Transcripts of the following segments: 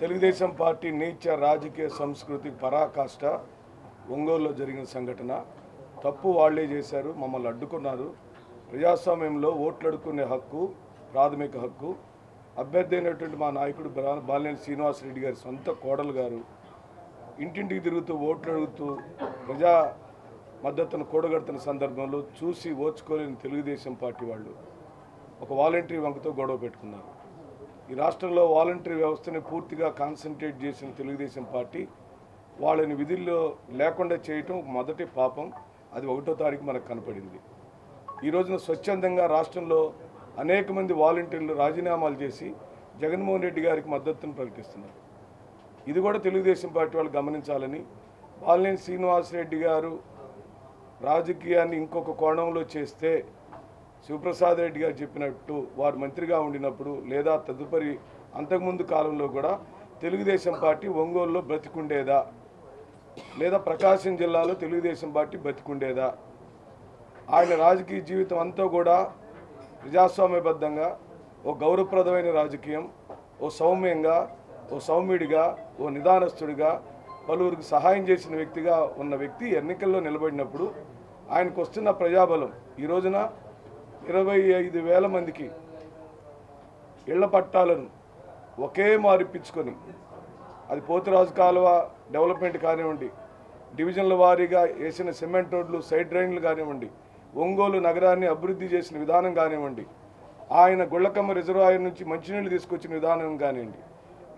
Telugu Desam party నీచ రాజకీయ సంస్కృతి పరాకాష్ట ఒంగోలులో జరిగిన సంఘటన. తప్పు వాళ్ళే చేశారు మమ్మల్ని అడ్డుకున్నారు. ప్రజాస్వామ్యంలో ఓట్లు అడుక్కునే హక్కు ప్రాథమిక హక్కు. అభ్యర్థి అయినటువంటి మా నాయకుడు బాలినేని శ్రీనివాసరెడ్డి గారి సొంత కోడలు గారు ఇంటింటికి తిరుగుతూ ఓట్లు అడుగుతూ ప్రజా మద్దతును కూడగడుతున్న సందర్భంలో చూసి ఓచుకోలేని తెలుగుదేశం పార్టీ వాళ్ళు ఒక వాలంటరీ వంకతో గొడవ పెట్టుకున్నారు. ఈ రాష్ట్రంలో వాలంటరీ వ్యవస్థని పూర్తిగా కాన్సన్ట్రేట్ చేసిన తెలుగుదేశం పార్టీ వాళ్ళని విధుల్లో లేకుండా చేయటం మొదటి పాపం. అది ఒకటో తారీఖు మనకు కనపడింది. ఈ రోజున స్వచ్ఛందంగా రాష్ట్రంలో అనేక మంది వాలంటీర్లు రాజీనామాలు చేసి జగన్మోహన్ రెడ్డి గారికి మద్దతును ప్రకటిస్తున్నారు. ఇది కూడా తెలుగుదేశం పార్టీ వాళ్ళు గమనించాలని బాలినేని శ్రీనివాసరెడ్డి గారు రాజకీయాన్ని ఇంకొక కోణంలో చేస్తే శివప్రసాద్ రెడ్డి గారు చెప్పినట్టు వారు మంత్రిగా ఉండినప్పుడు లేదా తదుపరి అంతకుముందు కాలంలో కూడా తెలుగుదేశం పార్టీ ఒంగోలులో బ్రతికుండేదా? లేదా ప్రకాశం జిల్లాలో తెలుగుదేశం పార్టీ బ్రతికుండేదా? ఆయన రాజకీయ జీవితం అంతా కూడా ప్రజాస్వామ్యబద్ధంగా ఓ గౌరవప్రదమైన రాజకీయం ఓ సౌమ్యంగా ఓ సౌమ్యుడిగా ఓ నిదానస్తుడిగా పలువురికి సహాయం చేసిన వ్యక్తిగా ఉన్న వ్యక్తి ఎన్నికల్లో నిలబడినప్పుడు ఆయనకు వస్తున్న ప్రజాబలం ఈ రోజున ఇరవై ఐదు వేల మందికి ఇళ్ళ పట్టాలను ఒకే మారిపించుకొని అది పోతురాజు కాలువ డెవలప్మెంట్ కానివ్వండి డివిజన్ల వారీగా వేసిన సిమెంట్ రోడ్లు సైడ్ డ్రైన్లు కానివ్వండి ఒంగోలు నగరాన్ని అభివృద్ధి చేసిన విధానం కానివ్వండి ఆయన గుళ్ళకమ్మ రిజర్వాయర్ నుంచి మంచినీళ్ళు తీసుకొచ్చిన విధానం కానివ్వండి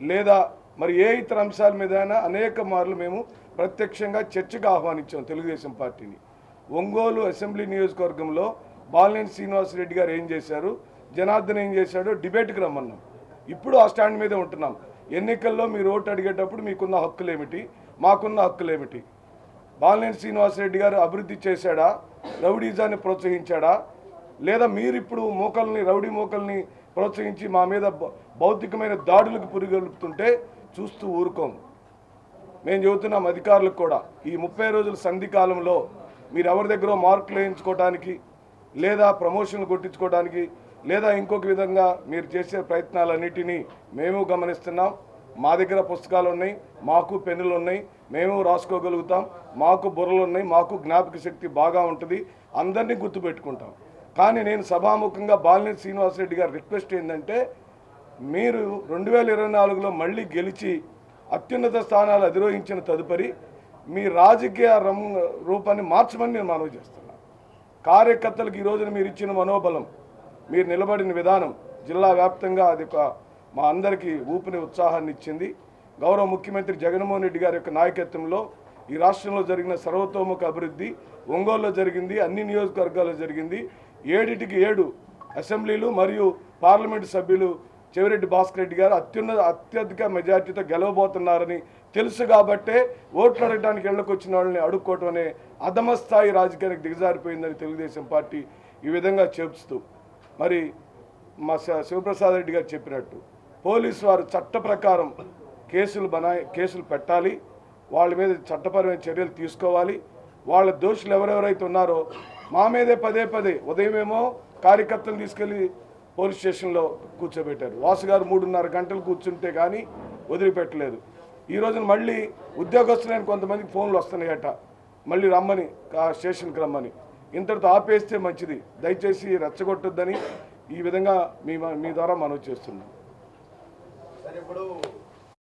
లేదా మరి ఏ ఇతర అంశాల మీద అనేక మార్లు మేము ప్రత్యక్షంగా చర్చకు ఆహ్వానించాం తెలుగుదేశం పార్టీని. ఒంగోలు అసెంబ్లీ నియోజకవర్గంలో బాలినేని శ్రీనివాసరెడ్డి గారు ఏం చేశారు? జనార్దన్ ఏం చేశాడో? డిబేట్కి రమ్మన్నాం. ఇప్పుడు ఆ స్టాండ్ మీదే ఉంటున్నాం. ఎన్నికల్లో మీరు ఓటు అడిగేటప్పుడు మీకున్న హక్కులు ఏమిటి మాకున్న హక్కులు ఏమిటి బాలినేని శ్రీనివాసరెడ్డి గారు అభివృద్ధి చేశాడా? రౌడీజాన్ని ప్రోత్సహించాడా? లేదా మీరు ఇప్పుడు మోకల్ని రౌడీ మోకల్ని ప్రోత్సహించి మా మీద భౌతికమైన దాడులకు పురిగెలుపుతుంటే చూస్తూ ఊరుకోము మేము చెబుతున్నాం అధికారులకు కూడా. ఈ ముప్పై రోజుల సంధి కాలంలో మీరు ఎవరి దగ్గర మార్కులు వేయించుకోవడానికి లేదా ప్రమోషన్లు కొట్టించుకోవడానికి లేదా ఇంకొక విధంగా మీరు చేసే ప్రయత్నాలన్నిటినీ మేము గమనిస్తున్నాం. మా దగ్గర పుస్తకాలు ఉన్నాయి మాకు పెన్నులు ఉన్నాయి మేము రాసుకోగలుగుతాం మాకు బుర్రలు ఉన్నాయి మాకు జ్ఞాపక శక్తి బాగా ఉంటుంది అందరినీ గుర్తుపెట్టుకుంటాం. కానీ నేను సభాముఖంగా బాలినేని శ్రీనివాసరెడ్డి గారి రిక్వెస్ట్ ఏంటంటే మీరు రెండు వేల ఇరవై నాలుగులో మళ్ళీ గెలిచి అత్యున్నత స్థానాలు అధిరోహించిన తదుపరి మీ రాజకీయ రం రూపాన్ని మార్చమని నేను మనవి చేస్తున్నాను. కార్యకర్తలకు ఈ రోజున మీరు ఇచ్చిన మనోబలం మీరు నిలబడిన విధానం జిల్లా వ్యాప్తంగా అది ఒక మా అందరికీ ఊపిని ఉత్సాహాన్ని ఇచ్చింది. గౌరవ ముఖ్యమంత్రి జగన్మోహన్ రెడ్డి గారి యొక్క నాయకత్వంలో ఈ రాష్ట్రంలో జరిగిన సర్వతోముఖ అభివృద్ధి ఒంగోలులో జరిగింది అన్ని నియోజకవర్గాల్లో జరిగింది. ఏడిటికి ఏడు అసెంబ్లీలు మరియు పార్లమెంటు సభ్యులు చెవిరెడ్డి భాస్కర్ రెడ్డి గారు అత్యున్నత అత్యధిక మెజార్టీతో గెలవబోతున్నారని తెలుసు కాబట్టే ఓట్లు అడగడానికి వెళ్ళకొచ్చిన వాళ్ళని అడుక్కోవటం అనే అధమ స్థాయి రాజకీయానికి దిగజారిపోయిందని తెలుగుదేశం పార్టీ ఈ విధంగా చెప్తూ మరి మా శివప్రసాద్ రెడ్డి గారు చెప్పినట్టు పోలీసు వారు చట్ట ప్రకారం కేసులు బనా కేసులు పెట్టాలి వాళ్ళ మీద చట్టపరమైన చర్యలు తీసుకోవాలి వాళ్ళ దోషులు ఎవరెవరైతే ఉన్నారో మా మీదే పదే పదే ఉదయమేమో కార్యకర్తలు తీసుకెళ్ళి పోలీస్ స్టేషన్లో కూర్చోబెట్టారు. వాసు గారు మూడున్నర గంటలు కూర్చుంటే కానీ వదిలిపెట్టలేదు. ఈ రోజున మళ్ళీ ఉద్యోగస్తులైన కొంతమందికి ఫోన్లు వస్తున్నాయట. మళ్ళీ రమ్మని ఆ స్టేషన్కి రమ్మని. ఇంతటితో ఆపేస్తే మంచిది. దయచేసి రెచ్చగొట్టొద్దని ఈ విధంగా మీ మీ ద్వారా మనవి చేస్తున్నాం. ఇప్పుడు